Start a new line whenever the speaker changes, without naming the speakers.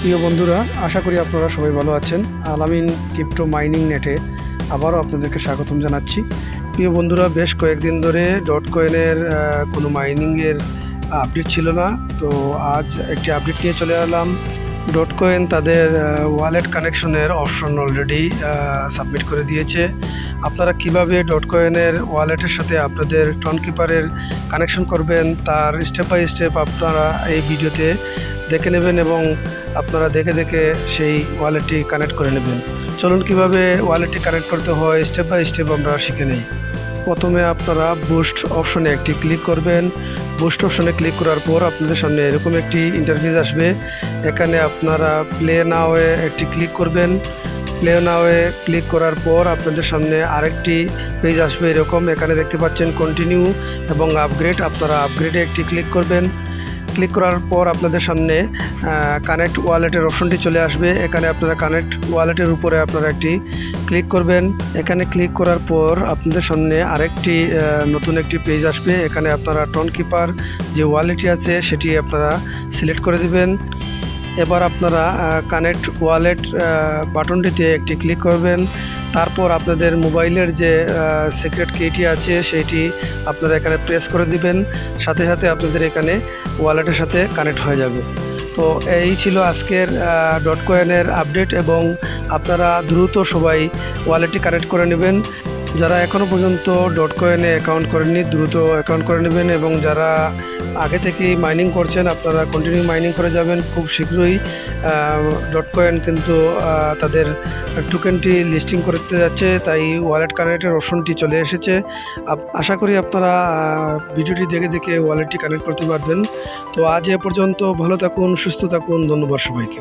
প্রিয় বন্ধুরা, আশা করি আপনারা সবাই ভালো আছেন। আলামিন ক্রিপ্টো মাইনিং নেটে আবারও আপনাদেরকে স্বাগতম জানাচ্ছি। প্রিয় বন্ধুরা, বেশ কয়েকদিন ধরে ডট কয়েনের কোনো মাইনিংয়ের আপডেট ছিল না। তো আজ একটি আপডেট নিয়ে চলে এলাম। ডট কয়েন তাদের ওয়ালেট কানেকশনের অপশন অলরেডি সাবমিট করে দিয়েছে। আপনারা কীভাবে ডট কয়েনের ওয়ালেটের সাথে আপনাদের টন কিপারের কানেকশন করবেন, তার স্টেপ বাই স্টেপ আপনারা এই ভিডিওতে দেখে নেবেন এবং আপনারা দেখে দেখে সেই ওয়ালেটটি কানেক্ট করে নেবেন। চলুন কীভাবে ওয়ালেটটি কানেক্ট করতে হয় স্টেপ বাই স্টেপ আমরা শিখে নেই। প্রথমে আপনারা বুস্ট অপশনে একটি ক্লিক করবেন। বুস্ট অপশনে ক্লিক করার পর আপনাদের সামনে এরকম একটি ইন্টারফেস আসবে। এখানে আপনারা প্লে নাওয়ে একটি ক্লিক করবেন। প্লে নাওয়ে ক্লিক করার পর আপনাদের সামনে আরেকটি পেজ আসবে এরকম। এখানে দেখতে পাচ্ছেন কন্টিনিউ এবং আপগ্রেড আপনারা আপগ্রেডে একটি ক্লিক করবেন। ক্লিক করার পর আপনাদের সামনে কানেক্ট ওয়ালেটের অপশনটি চলে আসবে। এখানে আপনারা কানেক্ট ওয়ালেটের উপরে আপনারা একটি ক্লিক করবেন। এখানে ক্লিক করার পর আপনাদের সামনে আরেকটি নতুন একটি পেজ আসবে। এখানে আপনারা টন কিপার যে ওয়ালেটটি আছে, সেটি আপনারা সিলেক্ট করে দিবেন। এবার আপনারা কানেক্ট ওয়ালেট বাটনটিতে একটি ক্লিক করবেন। তারপর আপনাদের মোবাইলের যে সিক্রেট কিটি আছে সেইটি আপনারা এখানে প্রেস করে দিবেন। সাথে সাথে আপনাদের এখানে ওয়ালেটের সাথে কানেক্ট হয়ে যাবে। তো এই ছিল আজকের ডট কয়েনের আপডেট এবং আপনারা দ্রুত সবাই ওয়ালেটটি কানেক্ট করে নেবেন। যারা এখনও পর্যন্ত ডট কয়েনে অ্যাকাউন্ট করেননি, দ্রুত অ্যাকাউন্ট করে নেবেন এবং যারা আগে থেকেই মাইনিং করছেন, আপনারা কন্টিনিউ মাইনিং করে যাবেন খুব শীঘ্রই। ডট কয়েন কিন্তু তাদের টোকেনটি লিস্টিং করতে যাচ্ছে, তাই ওয়ালেট কানেক্টের অপশনটি চলে এসেছে। আশা করি আপনারা ভিডিওটি দেখে দেখে ওয়ালেটটি কানেক্ট করতে পারবেন। তো আজ এ পর্যন্ত ভালো থাকুন, সুস্থ থাকুন, ধন্যবাদ সবাইকে।